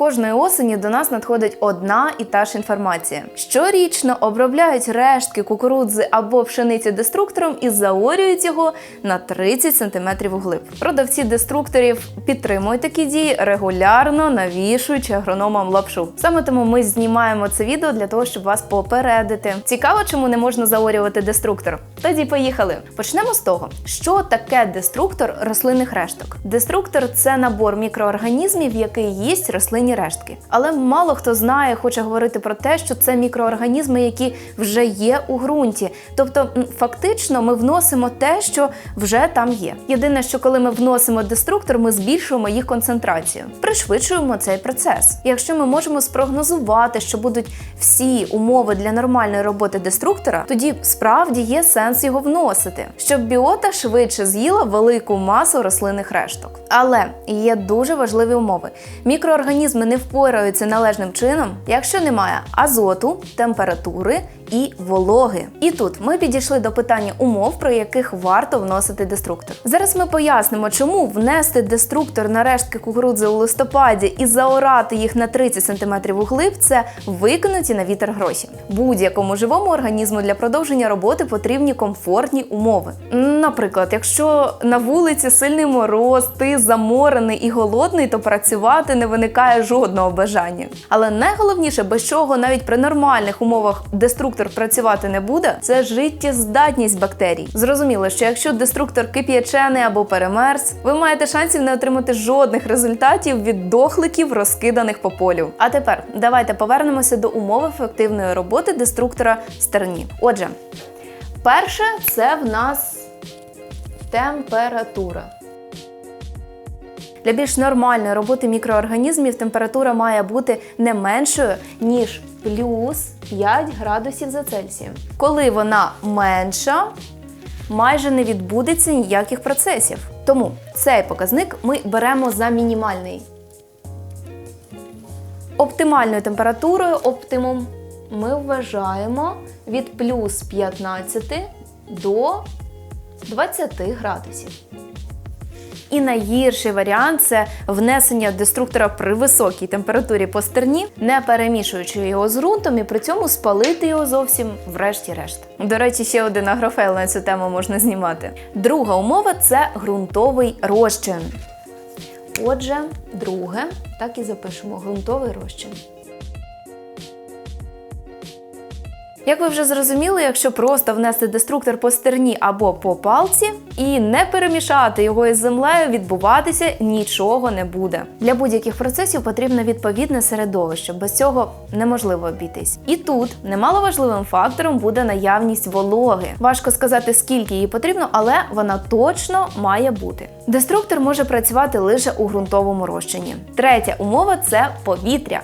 Кожної осені до нас надходить одна і та ж інформація. Щорічно обробляють рештки кукурудзи або пшениці деструктором і заорюють його на 30 см углиб. Продавці деструкторів підтримують такі дії регулярно навішуючи агрономам лапшу. Саме тому ми знімаємо це відео для того, щоб вас попередити. Цікаво, чому не можна заорювати деструктор? Тоді поїхали. Почнемо з того, що таке деструктор рослинних решток. Деструктор це набор мікроорганізмів, який їсть рослинні рештки. Але мало хто знає, хоче говорити про те, що це мікроорганізми, які вже є у ґрунті. Тобто, фактично, ми вносимо те, що вже там є. Єдине, що коли ми вносимо деструктор, ми збільшуємо їх концентрацію, пришвидшуємо цей процес. Якщо ми можемо спрогнозувати, що будуть всі умови для нормальної роботи деструктора, тоді справді є сенс його вносити, щоб біота швидше з'їла велику масу рослинних решток. Але є дуже важливі умови. Мікроорганізми не впораються належним чином, якщо немає азоту, температури і вологи. І тут ми підійшли до питання умов, при яких варто вносити деструктор. Зараз ми пояснимо, чому внести деструктор на рештки кукурудзи у листопаді і заорати їх на 30 см углиб це викинуті на вітер гроші. Будь-якому живому організму для продовження роботи потрібні комфортні умови. Наприклад, якщо на вулиці сильний мороз, ти заморений і голодний, то працювати не виникає жодного бажання. Але найголовніше, без чого навіть при нормальних умовах деструктор працювати не буде, це життєздатність бактерій. Зрозуміло, що якщо деструктор кип'ячений або перемерз, ви маєте шансів не отримати жодних результатів від дохликів, розкиданих по полю. А тепер давайте повернемося до умов ефективної роботи деструктора стерні. Отже, перше це в нас температура. Для більш нормальної роботи мікроорганізмів температура має бути не меншою, ніж плюс 5 градусів за Цельсієм. Коли вона менша, майже не відбудеться ніяких процесів. Тому цей показник ми беремо за мінімальний. Оптимальною температурою оптимум ми вважаємо від плюс 15 до 20 градусів. І найгірший варіант це внесення деструктора при високій температурі по стерні, не перемішуючи його з ґрунтом і при цьому спалити його зовсім врешті-решт. До речі, ще один агрофейл на цю тему можна знімати. Друга умова це ґрунтовий розчин. Отже, друге, так і запишемо ґрунтовий розчин. Як ви вже зрозуміли, якщо просто внести деструктор по стерні або по палці і не перемішати його із землею, відбуватися нічого не буде. Для будь-яких процесів потрібно відповідне середовище, без цього неможливо обійтись. І тут немаловажливим фактором буде наявність вологи. Важко сказати, скільки її потрібно, але вона точно має бути. Деструктор може працювати лише у ґрунтовому розчині. Третя умова це повітря.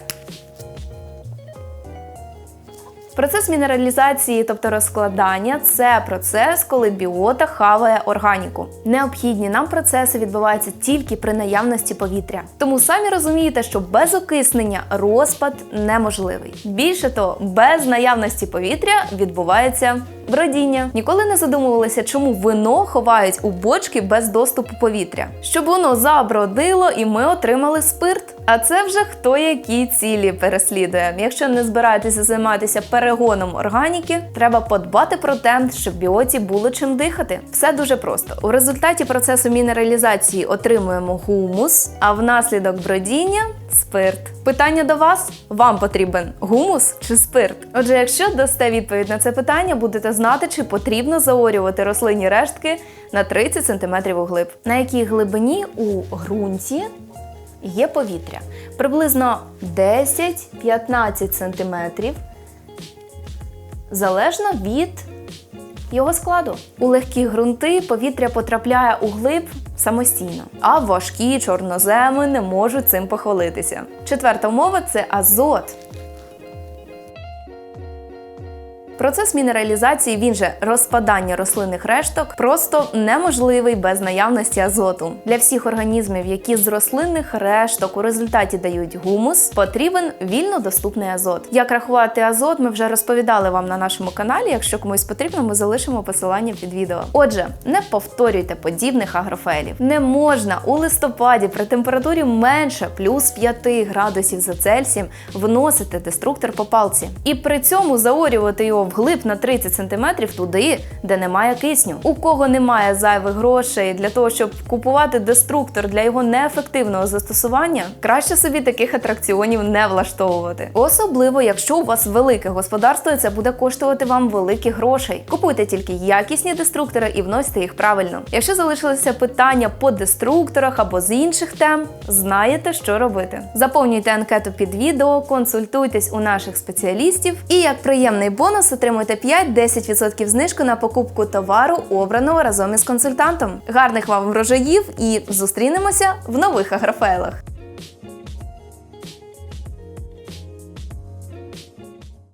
Процес мінералізації, тобто розкладання, це процес, коли біота хаває органіку. Необхідні нам процеси відбуваються тільки при наявності повітря. Тому самі розумієте, що без окиснення розпад неможливий. Більше того, без наявності повітря відбувається бродіння. Ніколи не задумувалися, чому вино ховають у бочки без доступу повітря, щоб воно забродило і ми отримали спирт. А це вже хто які цілі переслідує. Якщо не збираєтеся займатися перегоном органіки, треба подбати про те, щоб біоті було чим дихати. Все дуже просто. У результаті процесу мінералізації отримуємо гумус, а внаслідок бродіння спирт. Питання до вас: вам потрібен гумус чи спирт? Отже, якщо дасте відповідь на це питання, будете знати, чи потрібно заорювати рослинні рештки на 30 см углиб. На якій глибині у ґрунті є повітря приблизно 10-15 см, залежно від його складу. У легкі ґрунти повітря потрапляє у глиб самостійно, а важкі чорноземи не можуть цим похвалитися. Четверта умова це азот. Процес мінералізації, він же розпадання рослинних решток, просто неможливий без наявності азоту. Для всіх організмів, які з рослинних решток у результаті дають гумус, потрібен вільно доступний азот. Як рахувати азот, ми вже розповідали вам на нашому каналі. Якщо комусь потрібно, ми залишимо посилання під відео. Отже, не повторюйте подібних агрофейлів. Не можна у листопаді при температурі менше плюс 5 градусів за Цельсієм вносити деструктор по палці. І при цьому заорювати його вглиб на 30 см туди, де немає кисню. У кого немає зайвих грошей для того, щоб купувати деструктор для його неефективного застосування, краще собі таких атракціонів не влаштовувати. Особливо, якщо у вас велике господарство, і це буде коштувати вам великих грошей. Купуйте тільки якісні деструктори і вносьте їх правильно. Якщо залишилися питання по деструкторах або з інших тем, знаєте, що робити. Заповнюйте анкету під відео, консультуйтесь у наших спеціалістів і як приємний бонус отримуйте 5-10% знижку на покупку товару, обраного разом із консультантом. Гарних вам врожаїв і зустрінемося в нових агрофейлах.